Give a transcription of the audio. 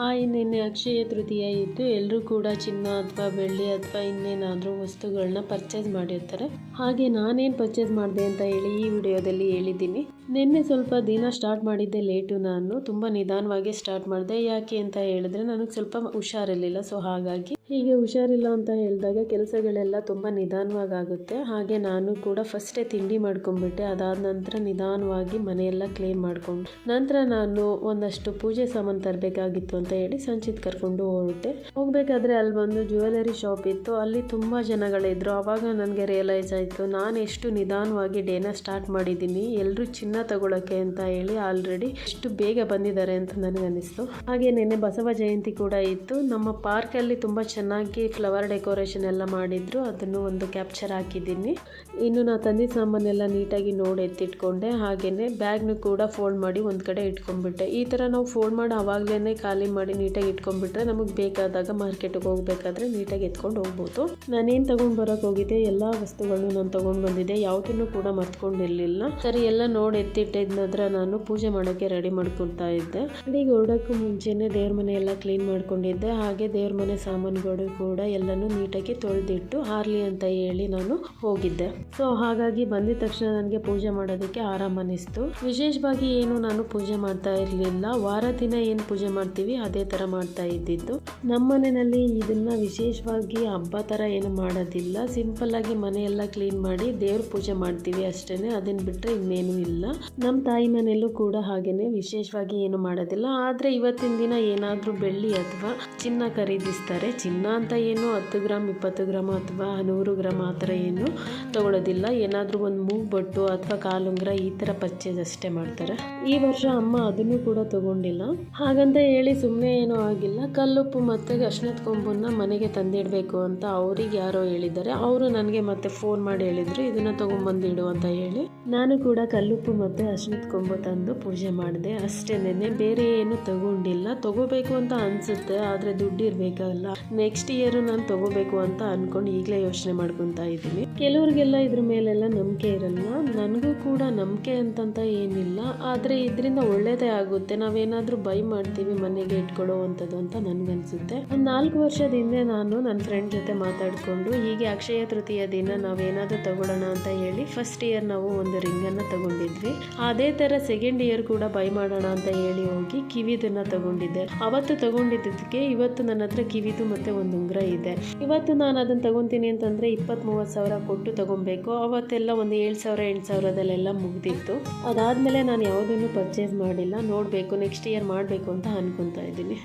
Hi ನಿನ್ನೆ ಅಕ್ಷಯ ತೃತೀಯ ಇದ್ದು ಎಲ್ಲರೂ ಕೂಡ ಚಿನ್ನ ಅಥವಾ ಬೆಳ್ಳಿ ಅಥವಾ ಇನ್ನೇನಾದರೂ ವಸ್ತುಗಳನ್ನ ಪರ್ಚೇಸ್ ಮಾಡಿರ್ತಾರೆ. ಹಾಗೆ ನಾನೇನು ಪರ್ಚೇಸ್ ಮಾಡಿದೆ ಅಂತ ಹೇಳಿ ಈ ವಿಡಿಯೋದಲ್ಲಿ ಹೇಳಿದ್ದೀನಿ. ನಿನ್ನೆ ಸ್ವಲ್ಪ ದಿನ ಸ್ಟಾರ್ಟ್ ಮಾಡಿದ್ದೆ ಲೇಟು ನಾನು. ತುಂಬ ನಿಧಾನವಾಗಿ ಸ್ಟಾರ್ಟ್ ಮಾಡಿದೆ. ಯಾಕೆ ಅಂತ ಹೇಳಿದ್ರೆ ನನಗೆ ಸ್ವಲ್ಪ ಹುಷಾರಿರಲಿಲ್ಲ. ಸೊ ಹಾಗಾಗಿ ಹೀಗೆ ಹುಷಾರಿಲ್ಲ ಅಂತ ಹೇಳಿದಾಗ ಕೆಲಸಗಳೆಲ್ಲ ತುಂಬ ನಿಧಾನವಾಗಿ ಆಗುತ್ತೆ ಹಾಗೆ ನಾನು ಕೂಡ ಫಸ್ಟೇ ತಿಂಡಿ ಮಾಡ್ಕೊಂಡ್ಬಿಟ್ಟೆ. ಅದಾದ ನಂತರ ನಿಧಾನವಾಗಿ ಮನೆಯೆಲ್ಲ ಕ್ಲೀನ್ ಮಾಡ್ಕೊಂಡು ನಂತರ ನಾನು ಒಂದಷ್ಟು ಪೂಜೆ ಸಾಮಾನು ತರಬೇಕಾಗಿತ್ತು ಅಂತ ಹೇಳಿ ಸಂಚಿತ್ ಕರ್ಕೊಂಡು ಹೊರಟೆ ಹೋಗಬೇಕಾದ್ರೆ ಅಲ್ಲಿ ಬಂದು ಜ್ಯುವೆಲರಿ ಶಾಪ್ ಇತ್ತು. ಅಲ್ಲಿ ತುಂಬ ಜನಗಳಿದ್ರು. ಆವಾಗ ನನಗೆ ರಿಯಲೈಸ್ ಆಯಿತು, ನಾನು ಎಷ್ಟು ನಿಧಾನವಾಗಿ ಡೇನ ಸ್ಟಾರ್ಟ್ ಮಾಡಿದ್ದೀನಿ. ಎಲ್ಲರೂ ಚಿನ್ನ ತಗೊಳಕ್ಕೆ ಅಂತ ಹೇಳಿ ಆಲ್ರೆಡಿ ಎಷ್ಟು ಬೇಗ ಬಂದಿದ್ದಾರೆ ಅಂತ ನನಗೆ ಅನಿಸ್ತು ಹಾಗೆ ನೆನ್ನೆ ಬಸವ ಜಯಂತಿ ಕೂಡ ಇತ್ತು. ನಮ್ಮ ಪಾರ್ಕಲ್ಲಿ ತುಂಬ ಚೆನ್ನಾಗಿ ಫ್ಲವರ್ ಡೆಕೋರೇಷನ್ ಎಲ್ಲ ಮಾಡಿದ್ರು, ಅದನ್ನು ಒಂದು ಕ್ಯಾಪ್ಚರ್ ಹಾಕಿದ್ದೀನಿ. ಇನ್ನು ನಾ ತಂದಿ ಸಾಮಾನೆಲ್ಲ ನೀಟಾಗಿ ನೋಡಿ ಎತ್ತಿಟ್ಕೊಂಡೆ ಹಾಗೆಯೇ ಬ್ಯಾಗ್ನು ಕೂಡ ಫೋಲ್ಡ್ ಮಾಡಿ ಒಂದು ಕಡೆ ಇಟ್ಕೊಂಡ್ಬಿಟ್ಟೆ. ಈ ಥರ ನಾವು ಫೋಲ್ಡ್ ಮಾಡಿ ಆವಾಗಲೇ ಖಾಲಿ ಮಾಡಿ ನೀಟಾಗಿ ಇಟ್ಕೊಂಡ್ಬಿಟ್ರೆ ನಮಗೆ ಬೇಕಾದಾಗ ಮಾರ್ಕೆಟಿಗೆ ಹೋಗ್ಬೇಕಾದ್ರೆ ನೀಟಾಗಿ ಎತ್ಕೊಂಡು ಹೋಗ್ಬೋದು. ನಾನೇನು ತೊಗೊಂಡು ಬರೋಕೆ ಹೋಗಿದ್ದೆ, ಎಲ್ಲ ವಸ್ತುಗಳನ್ನು ನಾನು ತೊಗೊಂಡು ಬಂದಿದ್ದೆ, ಯಾವುದನ್ನು ಕೂಡ ಮರ್ತ್ಕೊಂಡಿರಲಿಲ್ಲ. ಸರಿ, ಎಲ್ಲ ನೋಡಿ ಎತ್ತಿಟ್ಟಿದ ನಂತರ ನಾನು ಪೂಜೆ ಮಾಡೋಕ್ಕೆ ರೆಡಿ ಮಾಡ್ಕೊಳ್ತಾ ಇದ್ದೆ. ಅಡಿಗೆ ಹೊರಡೋಕ್ಕೂ ಮುಂಚೆನೇ ದೇವ್ರ ಮನೆ ಎಲ್ಲ ಕ್ಲೀನ್ ಮಾಡ್ಕೊಂಡಿದ್ದೆ, ಹಾಗೆ ದೇವ್ರ ಮನೆ ಸಾಮಾನುಗಳು ಕೂಡ ಎಲ್ಲನೂ ನೀಟಾಗಿ ತೊಳೆದಿಟ್ಟು ಹಾರ್ಲಿ ಅಂತ ಹೇಳಿ ನಾನು ಹೋಗಿದ್ದೆ. ಸೊ ಹಾಗಾಗಿ ಬಂದಿದ ತಕ್ಷಣ ನನಗೆ ಪೂಜೆ ಮಾಡೋದಕ್ಕೆ ಆರಾಮ ಅನಿಸ್ತು. ವಿಶೇಷವಾಗಿ ಏನು ನಾನು ಪೂಜೆ ಮಾಡ್ತಾ ಇರಲಿಲ್ಲ. ವಾರ ದಿನ ಏನು ಪೂಜೆ ಮಾಡ್ತೀವಿ ಅದೇ ಥರ ಮಾಡ್ತಾ ಇದ್ದಿದ್ದು. ನಮ್ಮ ಮನೆಯಲ್ಲಿ ಇದನ್ನ ವಿಶೇಷವಾಗಿ ಹಬ್ಬ ಥರ ಏನು ಮಾಡೋದಿಲ್ಲ. ಸಿಂಪಲ್ ಆಗಿ ಮನೆಯೆಲ್ಲ ಕ್ಲೀನ್ ಮಾಡಿ ದೇವ್ರ ಪೂಜೆ ಮಾಡ್ತೀವಿ ಅಷ್ಟೇನೆ. ಅದನ್ನ ಬಿಟ್ಟರೆ ಇನ್ನೇನು ಇಲ್ಲ. ನಮ್ಮ ತಾಯಿ ಮನೆಯಲ್ಲೂ ಕೂಡ ಹಾಗೇನೆ. ವಿಶೇಷವಾಗಿ ಏನು ಮಾಡೋದಿಲ್ಲ. ಆದರೆ ಇವತ್ತಿನ ದಿನ ಏನಾದರೂ ಬೆಳ್ಳಿ ಅಥವಾ ಚಿನ್ನ ಖರೀದಿಸ್ತಾರೆ. ಚಿನ್ನ ಅಂತ ಏನು ಹತ್ತು ಗ್ರಾಮ್, ಇಪ್ಪತ್ತು ಗ್ರಾಮ್ ಅಥವಾ ನೂರು ಗ್ರಾಮ್ ಆ ಥರ ಏನು ತಗೊಳ್ಳೋದಿಲ್ಲ ಏನಾದರೂ ಒಂದು ಮೂಗ್ಬೊಟ್ಟು ಅಥವಾ ಕಾಲುಂಗ್ರ ಈ ಥರ ಪರ್ಚೇಸ್ ಅಷ್ಟೇ ಮಾಡ್ತಾರೆ. ಈ ವರ್ಷ ಅಮ್ಮ ಅದನ್ನು ಕೂಡ ತಗೊಂಡಿಲ್ಲ. ಹಾಗಂತ ಹೇಳಿ ಸುಮ್ಮನೆ ಏನೂ ಆಗಿಲ್ಲ. ಕಲ್ಲುಪ್ಪು ಮತ್ತು ಅಶ್ನತ್ ಕೊಂಬನ್ನ ಮನೆಗೆ ತಂದಿಡಬೇಕು ಅಂತ ಅವ್ರಿಗೆ ಯಾರೋ ಹೇಳಿದ್ದಾರೆ. ಅವರು ನನಗೆ ಮತ್ತೆ ಫೋನ್ ಮಾಡಿ ಹೇಳಿದರು, ಇದನ್ನು ತೊಗೊಂಬಂದಿಡು ಅಂತ ಹೇಳಿ. ನಾನು ಕೂಡ ಕಲ್ಲುಪ್ಪು ಮತ್ತು ಅಶ್ನತ್ ಕೊಂಬು ತಂದು ಪೂಜೆ ಮಾಡಿದೆ. ಅಷ್ಟೇನೆ, ಬೇರೆ ಏನು ತಗೊಂಡಿಲ್ಲ. ತಗೋಬೇಕು ಅಂತ ಅನ್ಸುತ್ತೆ, ಆದರೆ ದುಡ್ಡು ಇರಬೇಕಲ್ಲ. ನೆಕ್ಸ್ಟ್ ಇಯರ್ ನಾನು ತಗೋಬೇಕು ಅಂತ ಅನ್ಕೊಂಡು ಈಗಲೇ ಯೋಚನೆ ಮಾಡ್ಕೊತಾ ಇದ್ದೀನಿ. ಕೆಲವ್ರಿಗೆಲ್ಲ ಇದ್ರ ಮೇಲೆಲ್ಲ ನಂಬಿಕೆ ಇರಲ್ಲ. ನನಗೂ ಕೂಡ ನಂಬಿಕೆ ಅಂತಂತ ಏನಿಲ್ಲ. ಆದರೆ ಇದರಿಂದ ಒಳ್ಳೇದೇ ಆಗುತ್ತೆ. ನಾವೇನಾದರೂ ಬೈ ಮಾಡ್ತೀವಿ ಮನೆಗೆ ಇಟ್ಕೊಳ್ಳೋ ಅಂತ ನನಗನ್ಸುತ್ತೆ. ಒಂದು ನಾಲ್ಕು ವರ್ಷದ ಹಿಂದೆ ನಾನು ನನ್ನ ಫ್ರೆಂಡ್ ಜೊತೆ ಮಾತಾಡಿಕೊಂಡು, ಹೀಗೆ ಅಕ್ಷಯ ತೃತೀಯ ದಿನ ನಾವೇನಾದರೂ ತಗೊಳ್ಳೋಣ ಅಂತ ಹೇಳಿ ಫಸ್ಟ್ ಇಯರ್ ನಾವು ಒಂದು ರಿಂಗನ್ನು ತಗೊಂಡಿದ್ವಿ. ಅದೇ ಥರ ಸೆಕೆಂಡ್ ಇಯರ್ ಕೂಡ ಬೈ ಮಾಡೋಣ ಅಂತ ಹೇಳಿ ಹೋಗಿ ಕಿವಿದನ್ನ ತಗೊಂಡಿದ್ದೆ. ಅವತ್ತು ತಗೊಂಡಿದ್ದಕ್ಕೆ ಇವತ್ತು ನನ್ನ ಹತ್ರ ಕಿವಿದು ಮತ್ತೆ ಒಂದು ಉಂಗುರ ಇದೆ. ಇವತ್ತು ನಾನು ಅದನ್ನು ತಗೊತೀನಿ ಅಂತಂದರೆ ಇಪ್ಪತ್ತ್ ಮೂವತ್ತು ಸಾವಿರ ಕೊಟ್ಟು ತಗೊಬೇಕು. ಅವತ್ತೆಲ್ಲ ಒಂದು ಏಳು ಸಾವಿರ, ಎಂಟು ಸಾವಿರದಲ್ಲೆಲ್ಲ ಮುಗ್ದಿತ್ತು. ಅದಾದಮೇಲೆ ನಾನು ಯಾವುದನ್ನು ಪರ್ಚೇಸ್ ಮಾಡಿಲ್ಲ. ನೋಡಬೇಕು ನೆಕ್ಸ್ಟ್ ಇಯರ್ ಮಾಡಬೇಕು ಅಂತ ಅನ್ಕೊತಾ ಇದ್ದೀನಿ.